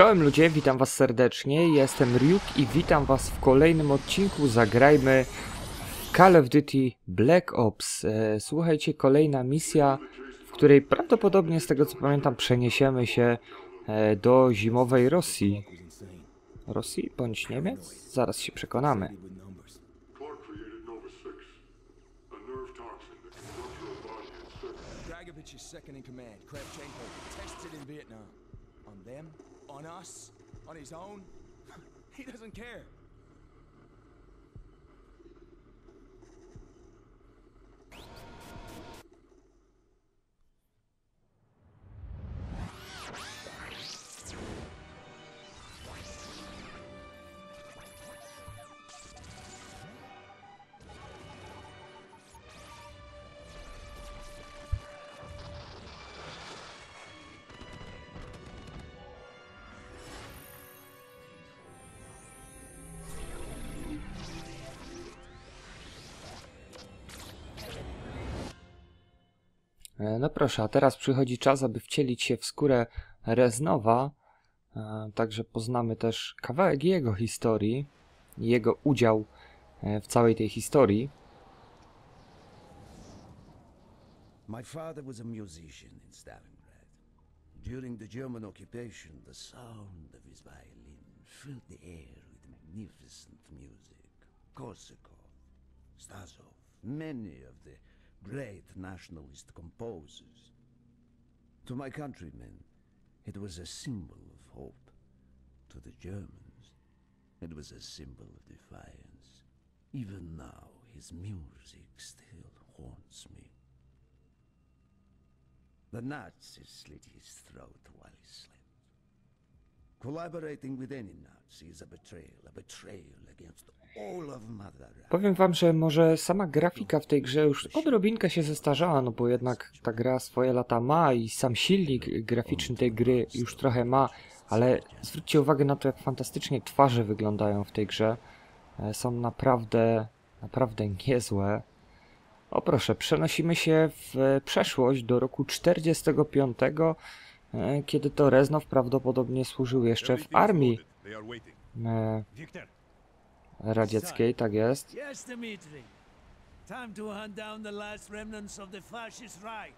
Czołem ludzie, witam was serdecznie, jestem Ryuk i witam was w kolejnym odcinku Zagrajmy Call of Duty Black Ops. E, Słuchajcie, kolejna misja, w której prawdopodobnie z tego co pamiętam przeniesiemy się e, do zimowej Rosji. Rosji bądź Niemiec? Zaraz się przekonamy. Clark created Nova 6, a nerve toxin that can rupture a body in seconds. Dragovich is second in command. Kravchenko tests it in Vietnam. On them? On us? On his own? he doesn't care. No proszę, a teraz przychodzi czas, aby wcielić się w skórę Reznowa, e, także poznamy też kawałek jego historii, jego udział e, w całej tej historii. My father was a musician in Stalingrad. During the German occupation, the sound of his violin filled the air with magnificent music. Korsakov, Stasov, many of the great nationalist composers. To my countrymen, it was a symbol of hope. To the Germans, it was a symbol of defiance. Even now, his music still haunts me. The Nazis slit his throat while he slept. Collaborating with any Nazi is a betrayal, a betrayal against Powiem wam, że może sama grafika w tej grze już odrobinkę się zestarzała, no bo jednak ta gra swoje lata ma i sam silnik graficzny tej gry już trochę ma, ale zwróćcie uwagę na to, jak fantastycznie twarze wyglądają w tej grze. E, Są naprawdę, naprawdę niezłe. O proszę, przenosimy się w e, przeszłość do roku 45, e, kiedy to Reznow prawdopodobnie służył jeszcze w armii They are waiting. e, Victor, radzieckiej, tak jest. Yes, Dmitri. Time to hunt down the last remnants of the fascist Reich.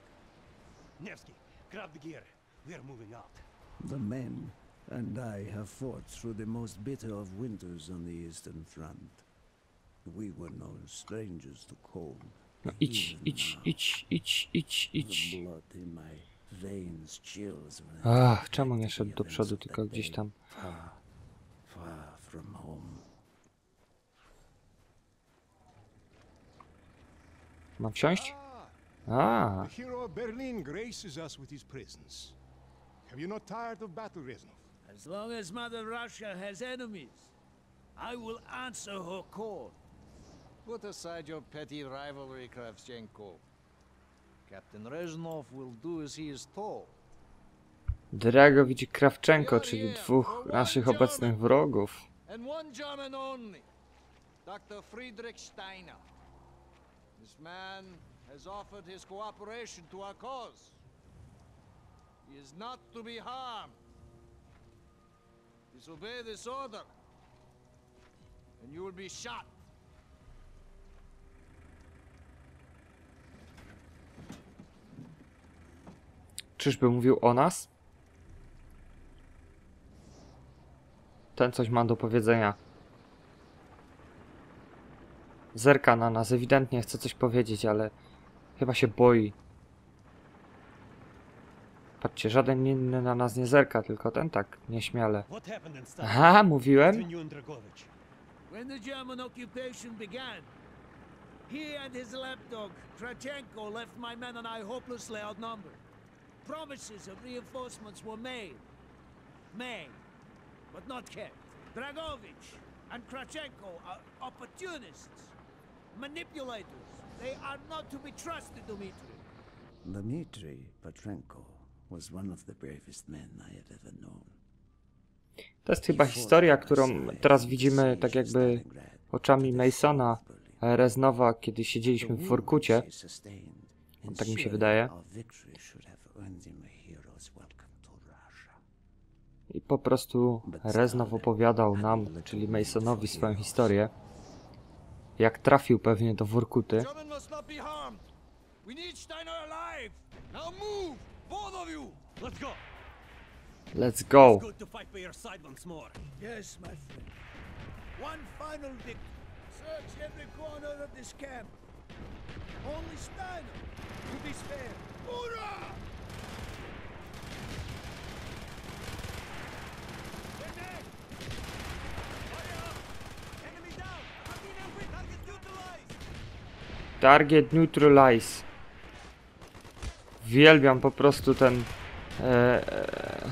Nevsky, grab the gear. We are moving out. The men and I have fought through the most bitter of winters on the Eastern Front. We were no strangers to cold. No idź, idź, idź, idź, idź, idź. Ach, czemu nie szedł do przodu, tylko gdzieś tam? Far, far from home. Mam wsiąść? A, the hero of Berlin graces us with his presence. Have you not tired of battle, Reznov? As long as Mother Russia has enemies, I will answer her call. Put aside your petty rivalry, Kravchenko. Captain Reznov will do as he is told. Dragowicz i Krawczenko, czyli dwóch naszych obecnych wrogów. And one German only, Dr. Friedrich Steiner. This man has offered his cooperation to our cause. He is not to be harmed. Disobey this order, and you will be shot. Czyżby mówił o nas? Ten coś ma do powiedzenia. Zerka na nas, ewidentnie chce coś powiedzieć, ale chyba się boi. Patrzcie, żaden inny na nas nie zerka, tylko ten tak nieśmiale. Aha, mówiłem? When the German occupation began, he and his lapdog, Krachenko, left my men and I hopelessly outnumbered. Promises of reinforcements were made. Made, but not kept. Dragovich and Krachenko are opportunists, manipulators. They are not to be trusted, Dmitri. Dmitry Petrenko was one of the bravest men I have ever known. To jest chyba historia, którą teraz widzimy tak jakby oczami Masona e, Reznowa, kiedy siedzieliśmy w Workucie. Tak mi się wydaje. I po prostu Reznov opowiadał nam, czyli Masonowi, swoją historię. Jak trafił pewnie do Workuty. Let's go. One final victory. Search every corner of this camp. Only Steiner be spared. Enemy down. Copy every target neutralized. Target neutralize. Uwielbiam po prostu ten e, e,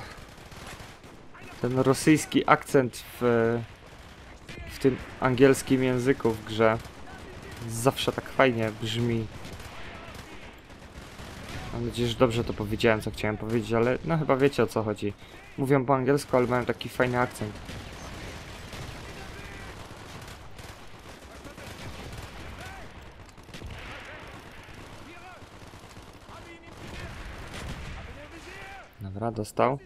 ten rosyjski akcent w, w tym angielskim języku w grze. Zawsze tak fajnie brzmi. Mam nadzieję, że dobrze to powiedziałem, co chciałem powiedzieć, ale no chyba wiecie o co chodzi. Mówią po angielsku, ale mają taki fajny akcent. Dobra, dostał.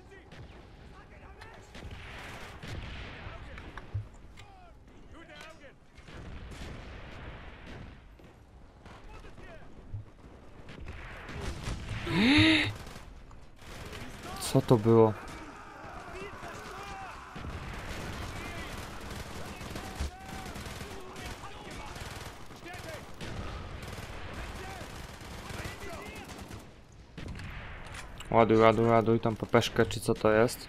Co to było? Ładuj, ładuj, ładuj tą pepeszkę, czy co to jest?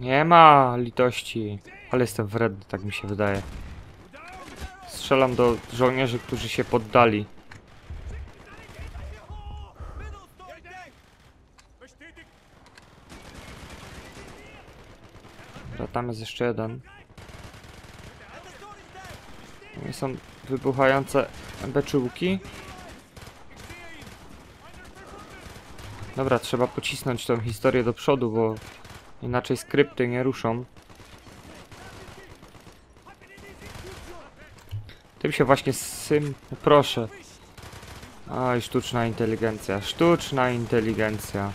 Nie ma litości. Ale jestem wredny, tak mi się wydaje. Strzelam do żołnierzy, którzy się poddali. Dobra, tam jest jeszcze jeden. Nie są wybuchające beczułki. Dobra, trzeba pocisnąć tą historię do przodu, bo inaczej skrypty nie ruszą. Tym się właśnie sym... Proszę. Oj, sztuczna inteligencja. Sztuczna inteligencja.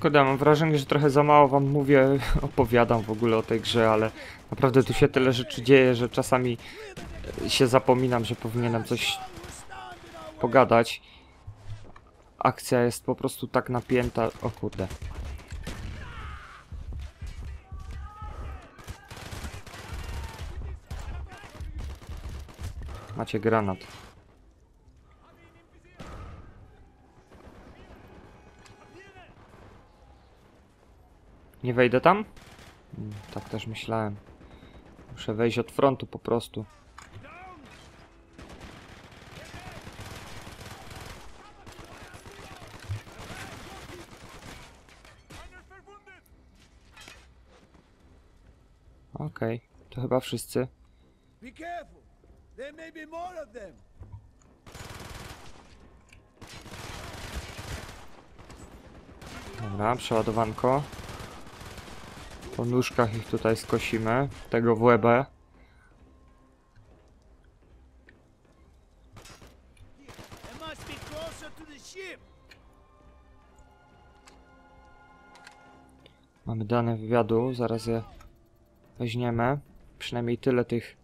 Kurde, mam wrażenie, że trochę za mało wam mówię, opowiadam w ogóle o tej grze, ale naprawdę tu się tyle rzeczy dzieje, że czasami e, się zapominam, że powinienem coś pogadać. Akcja jest po prostu tak napięta. O kurde. Macie granat. Nie wejdę tam? Mm, Tak też myślałem. Muszę wejść od frontu po prostu. Okej, to chyba wszyscy. Be careful. There may be more of them. Dobra, przeładowanko. Po nóżkach ich tutaj skosimy. Tego w łebę. Mamy dane wywiadu, zaraz je weźmiemy. Przynajmniej tyle tych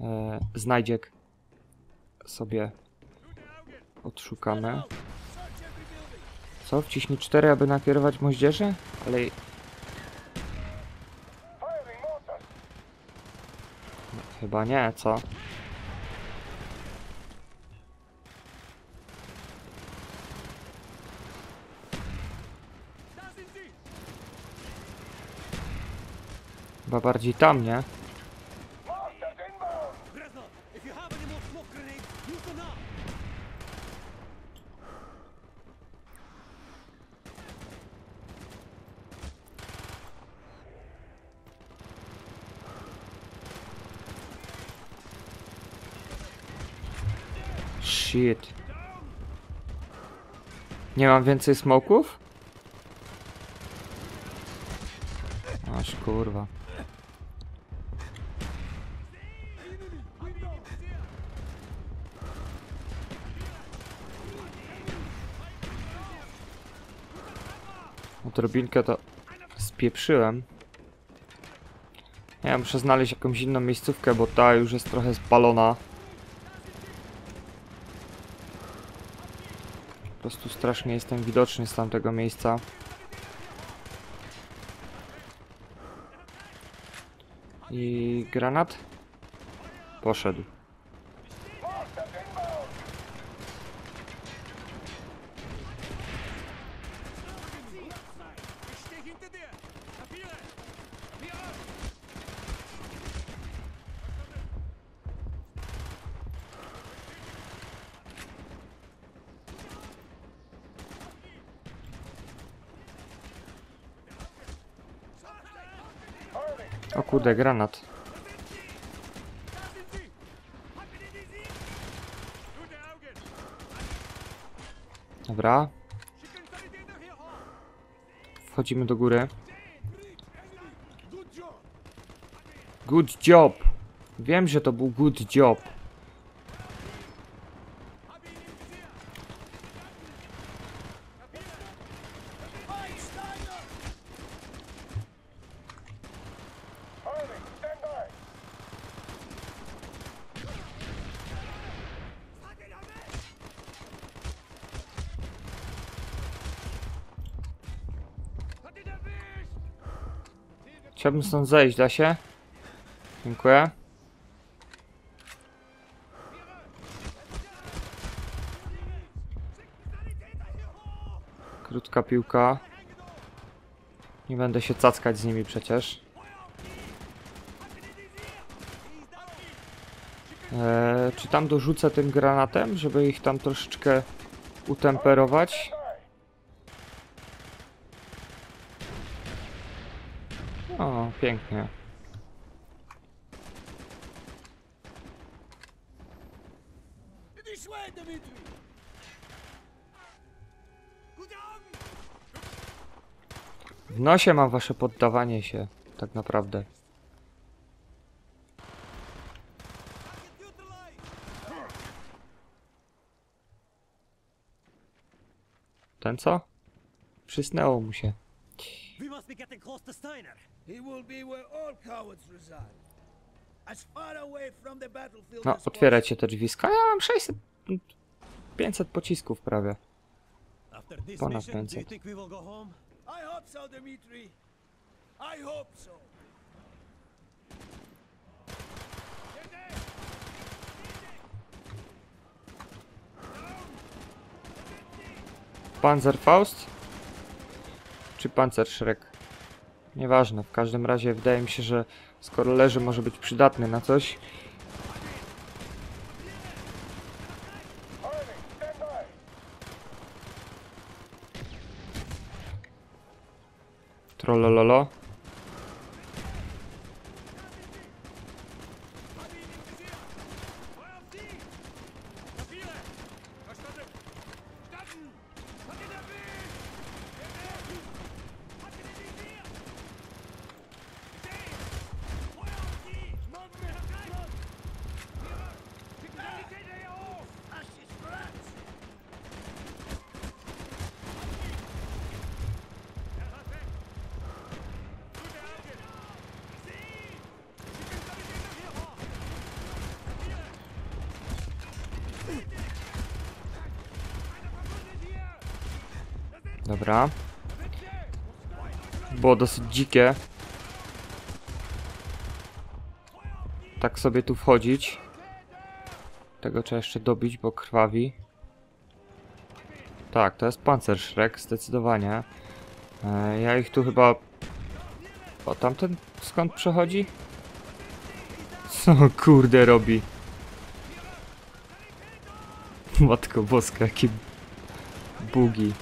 e, znajdziek sobie odszukamy. Co? Wciśnij 4, aby nakierować moździerze? Ale... chyba nie, co? Chyba bardziej tam, nie? Bresno, if you have any more smoke grenades, use them now. Shit. Nie mam więcej smoków? Aż kurwa. Odrobinkę to spieprzyłem. Ja muszę znaleźć jakąś inną miejscówkę, bo ta już jest trochę spalona. Prostu strasznie jestem widoczny z tamtego miejsca. I granat? Poszedł. O kurde, granat. Dobra, wchodzimy do góry. Good job! Wiem, że to był good job. Chciałbym stąd zejść, da się? Dziękuję. Krótka piłka. Nie będę się cackać z nimi przecież. Eee, czy tam dorzucę tym granatem, żeby ich tam troszeczkę utemperować? O, pięknie. W nosie mam wasze poddawanie się, tak naprawdę. Ten co? Przysnęło mu się. We must be getting close to Steiner. He will be where all cowards reside. As far away from the battlefield No, as otwierajcie te drzwiska. Ja mam 600... 500 pocisków prawie. Ponad mission, do you 500. think we will go home? possible. I hope so, Dimitri. I hope so. Panzerfaust? Czy Panzerschreck? Nieważne, w każdym razie wydaje mi się, że skoro leży może być przydatny na coś. Trollololo. Było dosyć dzikie. Tak sobie tu wchodzić. Tego trzeba jeszcze dobić, bo krwawi. Tak, to jest pancerszrek, zdecydowanie. E, ja ich tu chyba... O, tamten skąd przechodzi? Co kurde robi? Matko boska, jakie bugi.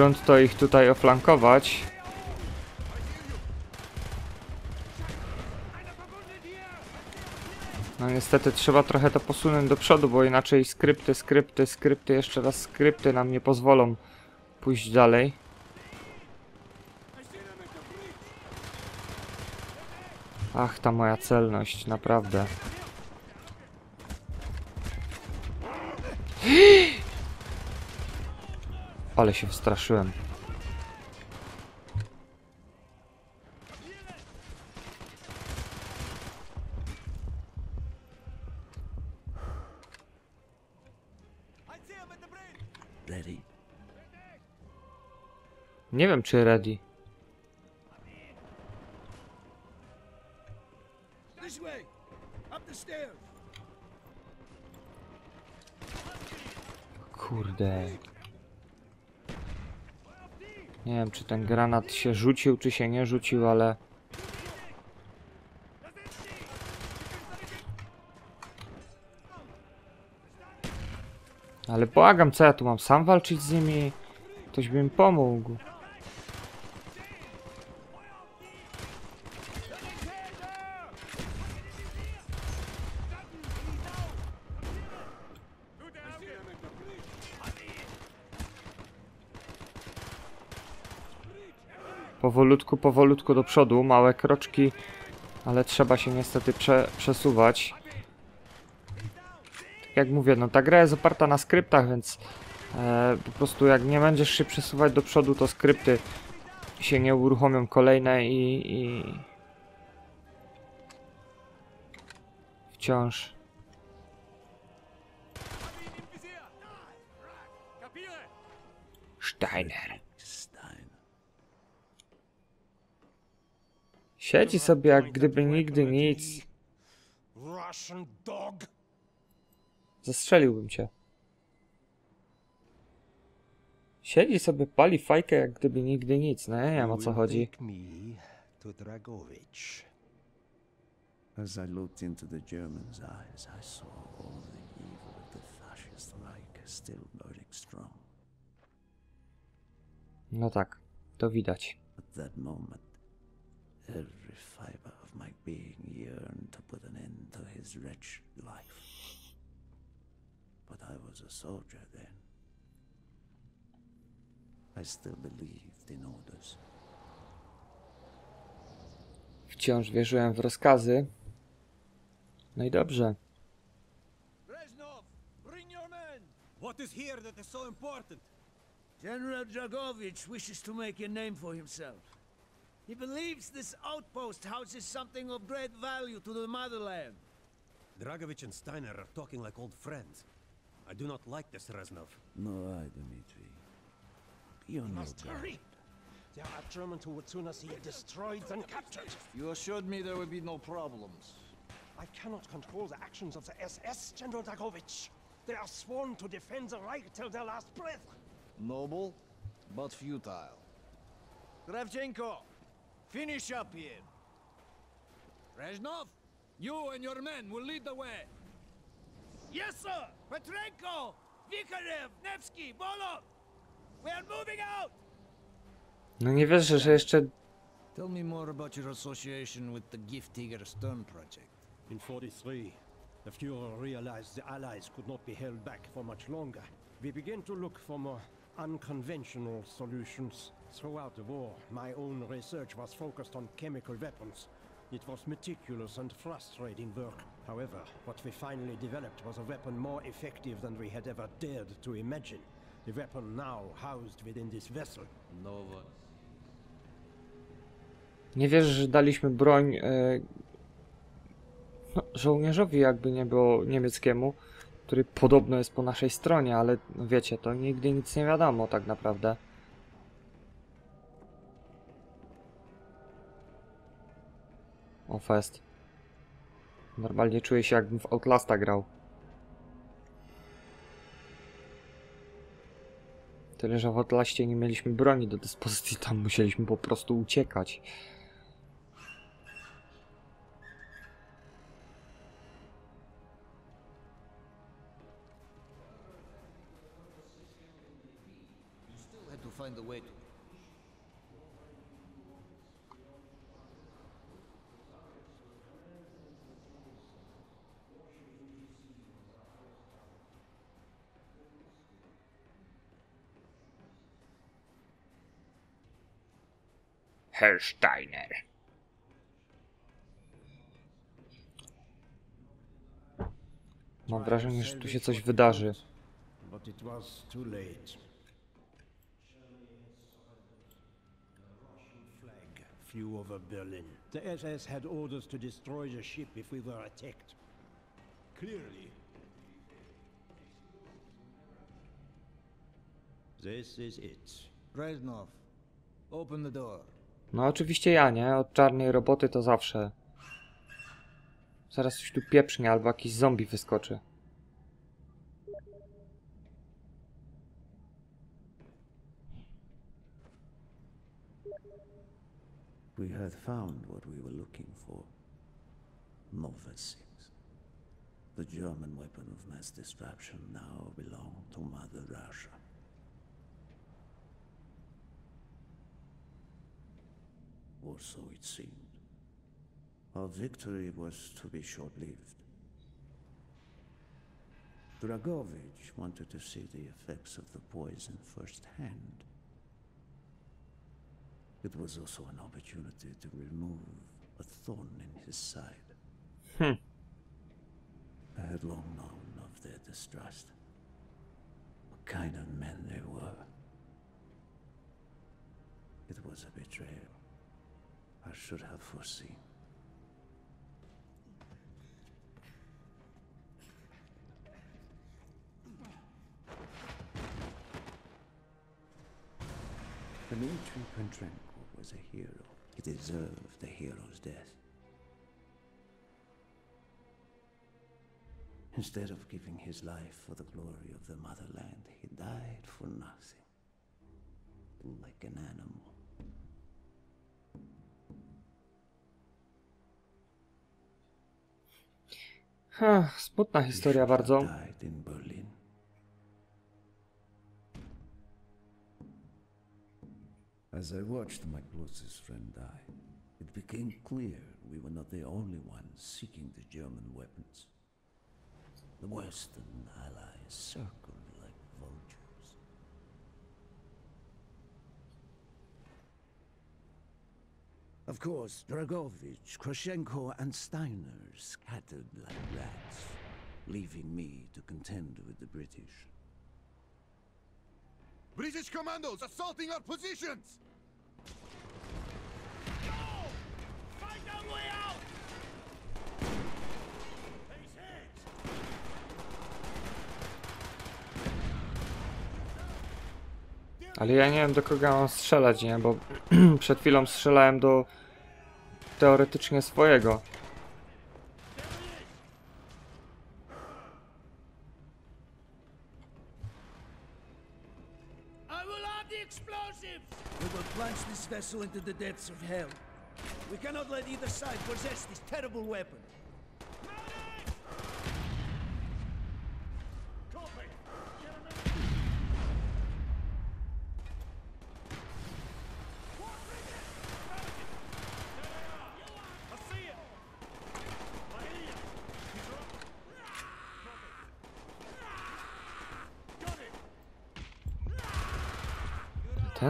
Grunt to ich tutaj oflankować. No niestety trzeba trochę to posunąć do przodu, bo inaczej skrypty, skrypty, skrypty, jeszcze raz skrypty nam nie pozwolą pójść dalej. Ach, ta moja celność, naprawdę. Ale się wstraszyłem. Nie wiem, czy ready. Kurde. Nie wiem, czy ten granat się rzucił, czy się nie rzucił, ale... Ale błagam, co ja tu mam sam walczyć z nimi? Ktoś by mi pomógł. Powolutku, powolutku do przodu, małe kroczki, ale trzeba się niestety prze, przesuwać. Tak jak mówię, no ta gra jest oparta na skryptach, więc e, po prostu jak nie będziesz się przesuwać do przodu, to skrypty się nie uruchomią kolejne i, i wciąż Steiner. Siedzi sobie jak gdyby nigdy nic. Zastrzeliłbym cię. Siedzi sobie, pali fajkę jak gdyby nigdy nic. No ja nie wiem o co chodzi. As I looked into the German's eyes, I saw all the evil of the fascist Reich still burning strong. No tak, to widać. At that moment, every fiber of my being yearned to put an end to his wretched life. But I was a soldier then. I still believed in orders. Wciąż wierzyłem w rozkazy. No i dobrze. Reznov, bring your men! What is here that is so important? General Dragovich wishes to make a name for himself. He believes this outpost houses something of great value to the motherland. Dragovich and Steiner are talking like old friends. I do not like this, Reznov. No, I, Dmitri. You're no Must god. hurry. There are Germans who would sooner see it destroyed than captured. You assured me there would be no problems. I cannot control the actions of the SS, General Dragovich. They are sworn to defend the Reich till their last breath. Noble, but futile. Kravchenko, finish up here. Reznov, you and your men will lead the way. Yes, sir! Petrenko, Vikarev, Nevsky, Bolov! We are moving out! No nie wierzę, że jeszcze... Tell me more about your association with the Giftiger Stern project. In 43, the Fuhrer realized the Allies could not be held back for much longer. We began to look for more unconventional solutions. Throughout the war, my own research was focused on chemical weapons. It was meticulous and frustrating work. However, what we finally developed was a weapon more effective than we had ever dared to imagine. The weapon now housed within this vessel. Nova. Nie wiesz, że daliśmy broń e, no, żołnierzowi, jakby nie było niemieckiemu, który podobno jest po naszej stronie, ale no wiecie, to nigdy nic nie wiadomo tak naprawdę. O fest. Normalnie czuję się jakbym w Outlasta grał. Tyle, że w Outlaście nie mieliśmy broni do dyspozycji, tam musieliśmy po prostu uciekać. Herr Steiner. Mam wrażenie, że tu się coś wydarzy. But it was too late. Flag flew over Berlin. The SS had orders to destroy the ship if we were attacked. Clearly, This is it. Reznov, open the door. No oczywiście ja, nie? Od czarnej roboty to zawsze. Zaraz coś tu pieprznie albo jakiś zombie wyskoczy. We had found what we were looking for. Nova 6. The German weapon of mass destruction now belonged to Mother Russia. Or so it seemed. Our victory was to be short-lived. Dragovich wanted to see the effects of the poison firsthand. It was also an opportunity to remove a thorn in his side. Hmm. I had long known of their distrust. What kind of men they were. It was a betrayal. I should have foreseen. Dmitri Petrenko was a hero. He deserved a hero's death. Instead of giving his life for the glory of the motherland, he died for nothing. Like an animal. Ha, smutna historia bardzo. died in Berlin. As I watched my closest friend die, it became clear we were not the only ones seeking the German weapons. The Western allies circled Of course, Dragovich, Krashenko, and Steiner scattered like rats, leaving me to contend with the British. British commandos assaulting our positions! Find our way out! He's hit! Ale ja nie wiem do kogo mam strzelać, nie? Bo przed chwilą strzelałem do teoretycznie swojego. Into the depths of hell. We cannot let either side possess this terrible weapon.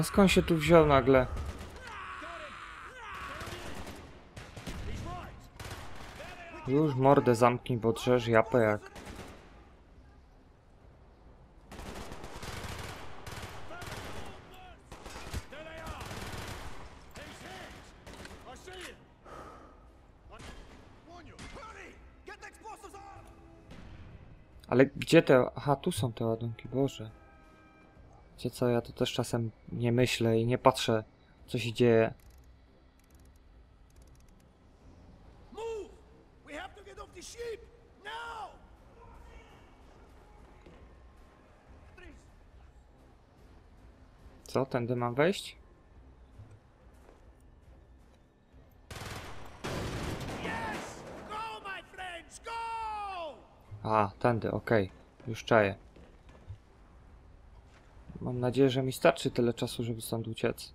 Ale skąd się tu wziął nagle? Już mordę zamknij, bo drzesz japę jak. Ale gdzie te... Aha, tu są te ładunki, Boże. Wiecie co, ja to też czasem nie myślę i nie patrzę, co się dzieje. Co, tędy mam wejść? A, tędy, okej. Już czaję. Mam nadzieję, że mi starczy tyle czasu, żeby stąd uciec.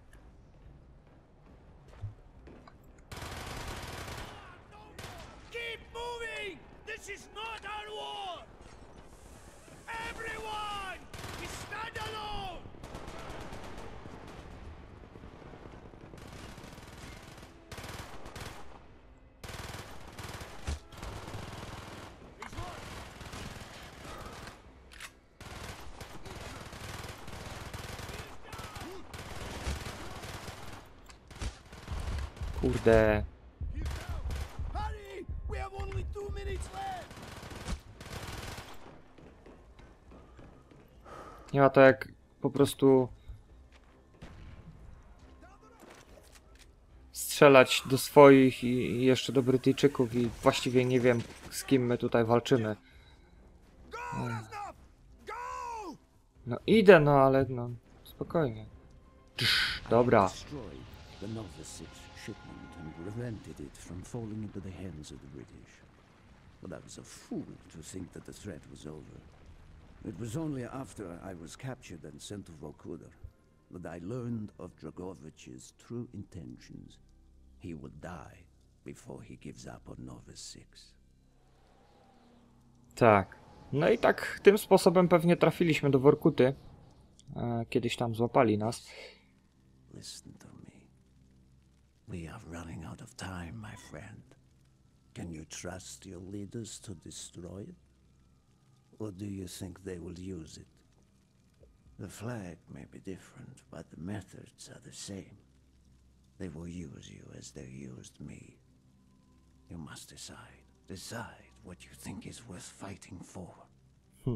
Keep moving! This is not our war! Everyone! We stand alone! Kurde. Nie ma to jak po prostu strzelać do swoich i, jeszcze do Brytyjczyków i właściwie nie wiem z kim my tutaj walczymy. No idę, no ale no spokojnie. Dobra. Destroyed the Nova Six shipment and prevented it from falling into the hands of the British. But I was a fool to think that the threat was over. It was only after I was captured and sent to Vokuder that I learned of Dragovich's true intentions. He will die before he gives up on Nova Six. Tak. No i tak tym sposobem pewnie trafiliśmy do Workuty. Kiedyś tam złapali nas. Listen to. We are running out of time, my friend. Can you trust your leaders to destroy it? Or do you think they will use it? The flag may be different, but the methods are the same. They will use you as they used me. You must decide. Decide what you think is worth fighting for. Hmm.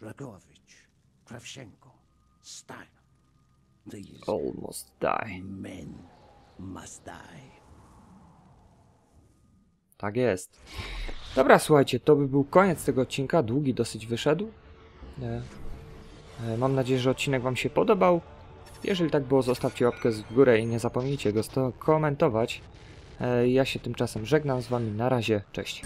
Dragovich, Kravchenko, Steiner. These Almost die. Men must die. Tak jest. Dobra, słuchajcie, to by był koniec tego odcinka. Długi dosyć wyszedł. E, e, Mam nadzieję, że odcinek Wam się podobał. Jeżeli tak było, zostawcie łapkę w górę i nie zapomnijcie go komentować. E, Ja się tymczasem żegnam z Wami. Na razie, cześć.